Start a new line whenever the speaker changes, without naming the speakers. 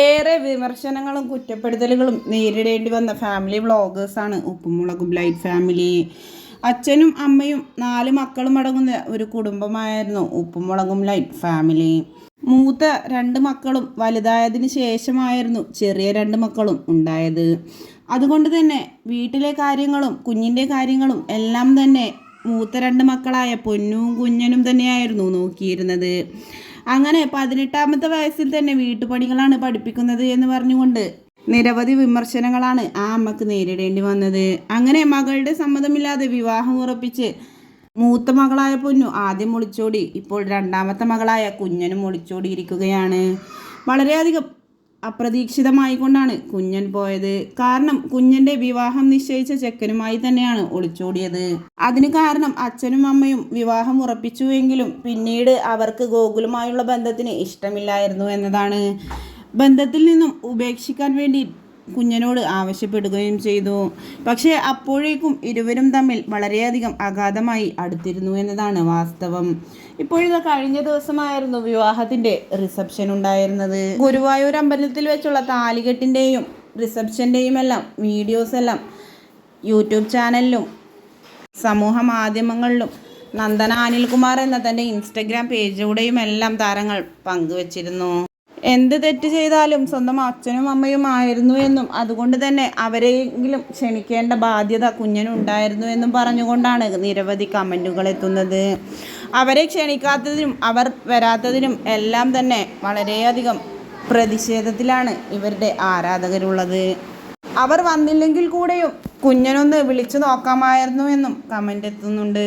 ഏറെ വിമർശനങ്ങളും കുറ്റപ്പെടുത്തലുകളും നേരിടേണ്ടി വന്ന ഫാമിലി വ്ളോഗേഴ്സാണ് ഉപ്പുമുളകും ലൈറ്റ് ഫാമിലി അച്ഛനും അമ്മയും നാല് മക്കളും അടങ്ങുന്ന ഒരു കുടുംബമായിരുന്നു ഉപ്പുമുളകും ലൈറ്റ് ഫാമിലി മൂത്ത രണ്ട് മക്കളും വലുതായതിനു ശേഷമായിരുന്നു ചെറിയ രണ്ട് മക്കളും ഉണ്ടായത്. അതുകൊണ്ട് തന്നെ വീട്ടിലെ കാര്യങ്ങളും കുഞ്ഞിന്റെ കാര്യങ്ങളും എല്ലാം തന്നെ മൂത്ത രണ്ട് മക്കളായ പൊന്നും കുഞ്ഞനും തന്നെയായിരുന്നു നോക്കിയിരുന്നത്. അങ്ങനെ പതിനെട്ടാമത്തെ വയസ്സിൽ തന്നെ വീട്ടുപണികളാണ് പഠിപ്പിക്കുന്നത് എന്ന് പറഞ്ഞുകൊണ്ട് നിരവധി വിമർശനങ്ങളാണ് ആ അമ്മയ്ക്ക് നേരിടേണ്ടി വന്നത്. അങ്ങനെ മകളുടെ സമ്മതമില്ലാതെ വിവാഹം ഉറപ്പിച്ച് മൂത്ത മകളായ പൊന്നു ആദ്യം ഒളിച്ചോടി ഇപ്പോൾ രണ്ടാമത്തെ മകളായ കുഞ്ഞനും ഒളിച്ചോടിയിരിക്കുകയാണ് വളരെയധികം അപ്രതീക്ഷിതമായി കൊണ്ടാണ് കുഞ്ഞൻ പോയത്. കാരണം കുഞ്ഞന്റെ വിവാഹം നിശ്ചയിച്ച ചെക്കനുമായി തന്നെയാണ് ഒളിച്ചോടിയത്. അതിന് കാരണം അച്ഛനും അമ്മയും വിവാഹം ഉറപ്പിച്ചുവെങ്കിലും പിന്നീട് അവർക്ക് ഗോകുലുമായുള്ള ബന്ധത്തിന് ഇഷ്ടമില്ലായിരുന്നു എന്നതാണ്. ബന്ധത്തിൽ നിന്നും ഉപേക്ഷിക്കാൻ വേണ്ടി കുഞ്ഞനോട് ആവശ്യപ്പെടുകയും ചെയ്തു. പക്ഷേ അപ്പോഴേക്കും ഇരുവരും തമ്മിൽ വളരെയധികം അഗാധമായി അടുത്തിരുന്നു എന്നതാണ് വാസ്തവം. ഇപ്പോഴിത് കഴിഞ്ഞ ദിവസമായിരുന്നു വിവാഹത്തിന്റെ റിസപ്ഷൻ ഉണ്ടായിരുന്നത്. ഗുരുവായൂർ അമ്പലത്തിൽ വെച്ചുള്ള താലികെട്ടിന്റെയും റിസപ്ഷന്റെയും എല്ലാം വീഡിയോസ് എല്ലാം യൂട്യൂബ് ചാനലിലും സമൂഹ മാധ്യമങ്ങളിലും നന്ദന അനിൽകുമാർ എന്ന തന്റെ ഇൻസ്റ്റഗ്രാം പേജിലൂടെയും എല്ലാം താരങ്ങൾ പങ്കുവച്ചിരുന്നു. എന്ത് തെറ്റ് ചെയ്താലും സ്വന്തം അച്ഛനും അമ്മയും ആയിരുന്നു എന്നും അതുകൊണ്ട് തന്നെ അവരെങ്കിലും ക്ഷണിക്കേണ്ട ബാധ്യത കുഞ്ഞിനുണ്ടായിരുന്നു എന്നും പറഞ്ഞുകൊണ്ടാണ് നിരവധി കമന്റുകൾ എത്തുന്നത്. അവരെ ക്ഷണിക്കാത്തതിനും അവർ വരാത്തതിനും എല്ലാം തന്നെ വളരെയധികം പ്രതിഷേധത്തിലാണ് ഇവരുടെ ആരാധകരുള്ളത്. അവർ വന്നില്ലെങ്കിൽ കൂടെയും കുഞ്ഞനൊന്ന് വിളിച്ചു നോക്കാമായിരുന്നു എന്നും കമന്റ് എത്തുന്നുണ്ട്.